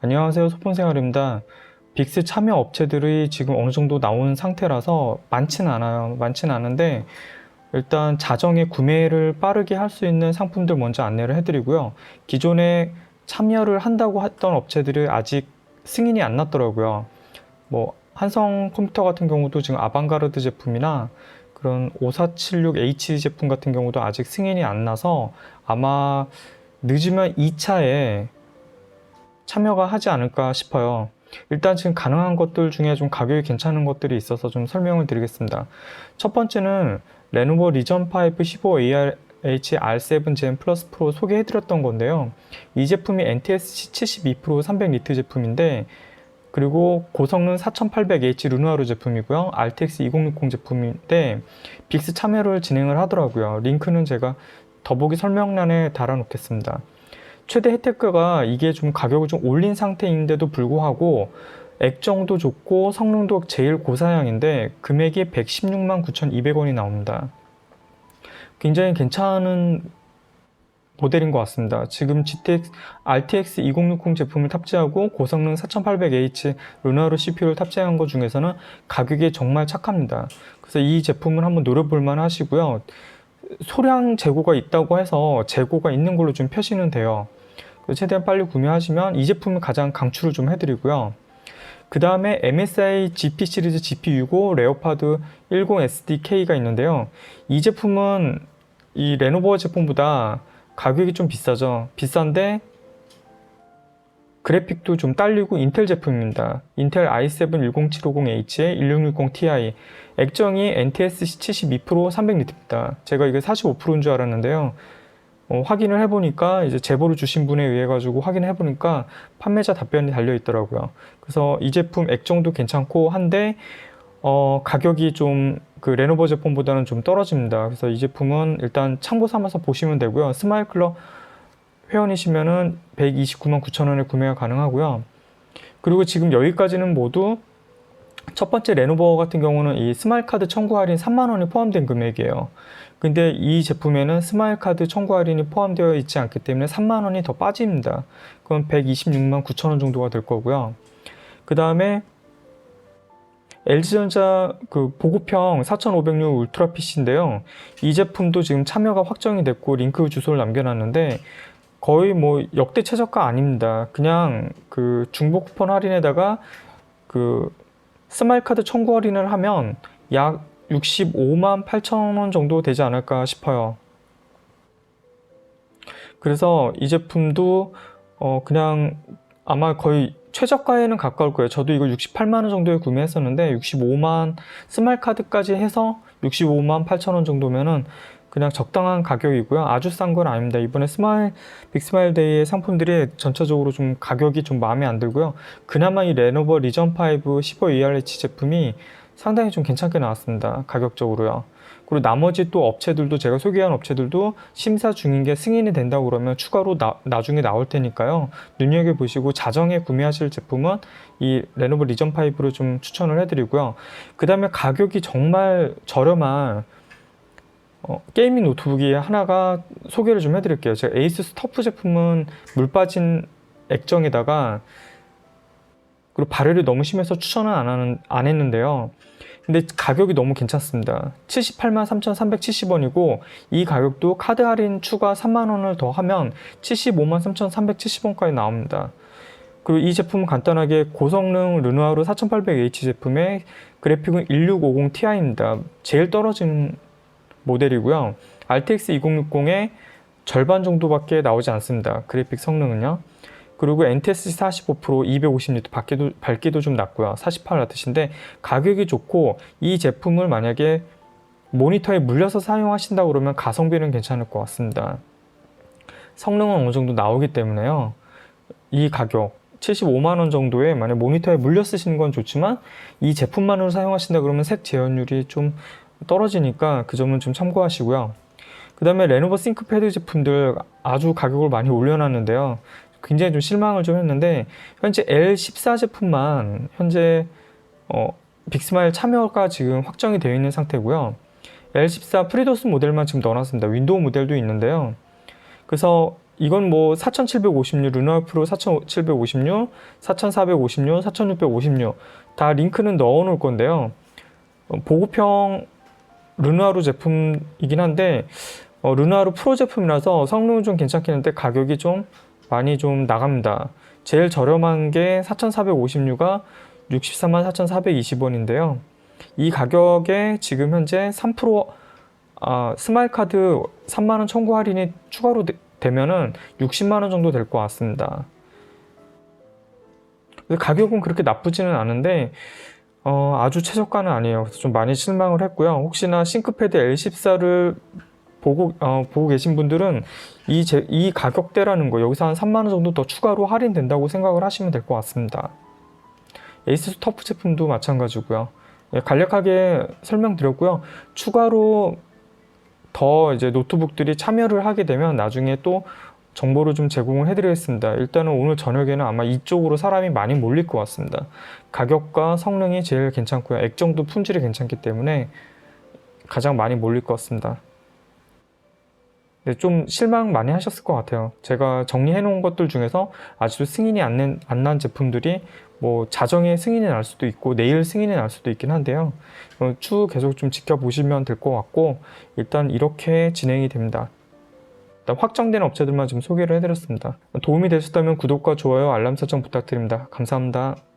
안녕하세요. 소폰생활입니다. 빅스 참여 업체들이 지금 어느 정도 나온 상태라서 많지는 않아요. 많지는 않은데 일단 자정에 구매를 빠르게 할 수 있는 상품들 먼저 안내를 해드리고요. 기존에 참여를 한다고 했던 업체들이 아직 승인이 안 났더라고요. 뭐 한성 컴퓨터 같은 경우도 지금 아방가르드 제품이나 그런 5476H 제품 같은 경우도 아직 승인이 안 나서 아마 늦으면 2차에 참여가 하지 않을까 싶어요. 일단 지금 가능한 것들 중에 좀 가격이 괜찮은 것들이 있어서 좀 설명을 드리겠습니다. 첫 번째는 레노버 리전 5 15AR H R7 Gen 플러스 프로 소개해드렸던 건데요. 이 제품이 NTSC 72% 300리트 제품인데 그리고 고성능 4800H 루누아르 제품이고요. RTX 2060 제품인데 빅스 참여를 진행을 하더라고요. 링크는 제가 더보기 설명란에 달아놓겠습니다. 최대 혜택가가 이게 좀 가격을 좀 올린 상태인데도 불구하고 액정도 좋고 성능도 제일 고사양인데 금액이 116만 9,200원이 나옵니다. 굉장히 괜찮은 모델인 것 같습니다. 지금 GTX, RTX 2060 제품을 탑재하고 고성능 4800H 루나로 CPU를 탑재한 것 중에서는 가격이 정말 착합니다. 그래서 이 제품을 한번 노려볼 만 하시고요. 소량 재고가 있다고 해서 재고가 있는 걸로 좀 펴시면 돼요. 최대한 빨리 구매하시면 이 제품을 가장 강추를 좀 해드리고요. 그 다음에 MSI GP 시리즈 GP65 레오파드 10 SDK가 있는데요. 이 제품은 이 레노버 제품보다 가격이 좀 비싸죠. 비싼데 그래픽도 좀 딸리고 인텔 제품입니다. 인텔 i7 10750H에 1660ti 액정이 NTSC 72% 300리트입니다. 제가 이게 45%인 줄 알았는데요. 어, 확인을 해보니까 이제 제보를 주신 분에 의해 가지고 확인을 해보니까 판매자 답변이 달려 있더라고요. 그래서 이 제품 액정도 괜찮고 한데 어, 가격이 좀 그 레노버 제품보다는 좀 떨어집니다. 그래서 이 제품은 일단 참고 삼아서 보시면 되고요. 스마일 클럽 회원이시면은 129만 9천 원에 구매가 가능하고요. 그리고 지금 여기까지는 모두 첫 번째 레노버 같은 경우는 이 스마일 카드 청구 할인 3만 원이 포함된 금액이에요. 근데 이 제품에는 스마일 카드 청구 할인이 포함되어 있지 않기 때문에 3만 원이 더 빠집니다. 그럼 126만 9천 원 정도가 될 거고요. 그 다음에 LG전자 그 보급형 4506 울트라 PC인데요. 이 제품도 지금 참여가 확정이 됐고 링크 주소를 남겨놨는데 거의 뭐 역대 최저가 아닙니다. 그냥 그 중복 쿠폰 할인에다가 그 스마일 카드 청구 할인을 하면 약 65만 8천 원 정도 되지 않을까 싶어요. 그래서 이 제품도 어 그냥 아마 거의 최저가에는 가까울 거예요. 저도 이거 68만 원 정도에 구매했었는데 65만 스마일 카드까지 해서 65만 8천 원 정도면은 그냥 적당한 가격이고요. 아주 싼 건 아닙니다. 이번에 스마일 빅스마일 데이의 상품들이 전체적으로 좀 가격이 좀 마음에 안 들고요. 그나마 이 레노버 리전 5 15ERH 제품이 상당히 좀 괜찮게 나왔습니다. 가격적으로요. 그리고 나머지 또 업체들도 제가 소개한 업체들도 심사 중인 게 승인이 된다고 그러면 추가로 나, 나중에 나올 테니까요. 눈여겨 보시고 자정에 구매하실 제품은 이 레노버 리전 5로 좀 추천을 해드리고요. 그 다음에 가격이 정말 저렴한 어, 게이밍 노트북이 하나가 소개를 좀 해드릴게요. 제가 에이스 스터프 제품은 물 빠진 액정에다가 그리고 발열이 너무 심해서 추천은 안, 하는, 안 했는데요. 근데 가격이 너무 괜찮습니다. 78만 3,370원이고 이 가격도 카드 할인 추가 3만 원을 더 하면 75만 3,370원까지 나옵니다. 그리고 이 제품은 간단하게 고성능 르누아르 4800H 제품의 그래픽은 1650ti입니다. 제일 떨어진 모델이고요. RTX 2060의 절반 정도밖에 나오지 않습니다. 그래픽 성능은요. 그리고 NTSC 45% 250니트 밝기도, 밝기도 좀 낮고요. 48W인데 가격이 좋고 이 제품을 만약에 모니터에 물려서 사용하신다 그러면 가성비는 괜찮을 것 같습니다. 성능은 어느 정도 나오기 때문에요. 이 가격 75만 원 정도에 만약 모니터에 물려 쓰시는 건 좋지만 이 제품만으로 사용하신다 그러면 색 재현율이 좀 떨어지니까 그 점은 좀 참고하시고요. 그 다음에 레노버 싱크패드 제품들 아주 가격을 많이 올려놨는데요. 굉장히 좀 실망을 좀 했는데 현재 L14 제품만 현재 어, 빅스마일 참여가 지금 확정이 되어 있는 상태고요. L14 프리도스 모델만 지금 넣어놨습니다. 윈도우 모델도 있는데요. 그래서 이건 뭐 4,756, 르누아 프로 4,756, 4,456, 4,656. 다 링크는 넣어 놓을 건데요. 어, 보급형 르누아르 제품이긴 한데, 어, 르누아르 프로 제품이라서 성능은 좀 괜찮긴 한데 가격이 좀 많이 좀 나갑니다. 제일 저렴한 게 4,456가 64만 4,420원인데요. 이 가격에 지금 현재 3% 아, 스마일 카드 3만 원 청구 할인이 추가로 되, 되면은 60만 원 정도 될 것 같습니다. 가격은 그렇게 나쁘지는 않은데 어, 아주 최저가는 아니에요. 그래서 좀 많이 실망을 했고요. 혹시나 싱크패드 L14를 보고 어, 보고 계신 분들은 이, 제, 이 가격대라는 거 여기서 한 3만 원 정도 더 추가로 할인된다고 생각을 하시면 될 것 같습니다. 에이스 터프 제품도 마찬가지고요. 예, 간략하게 설명드렸고요. 추가로 더 이제 노트북들이 참여를 하게 되면 나중에 또 정보를 좀 제공을 해드리겠습니다. 일단은 오늘 저녁에는 아마 이쪽으로 사람이 많이 몰릴 것 같습니다. 가격과 성능이 제일 괜찮고요. 액정도 품질이 괜찮기 때문에 가장 많이 몰릴 것 같습니다. 네, 좀 실망 많이 하셨을 것 같아요. 제가 정리해 놓은 것들 중에서 아직도 승인이 안난안난 제품들이 뭐 자정에 승인이 날 수도 있고 내일 승인이 날 수도 있긴 한데요. 어, 추후 계속 좀 지켜보시면 될 것 같고 일단 이렇게 진행이 됩니다. 확정된 업체들만 좀 소개를 해드렸습니다. 도움이 되셨다면 구독과 좋아요, 알람 설정 부탁드립니다. 감사합니다.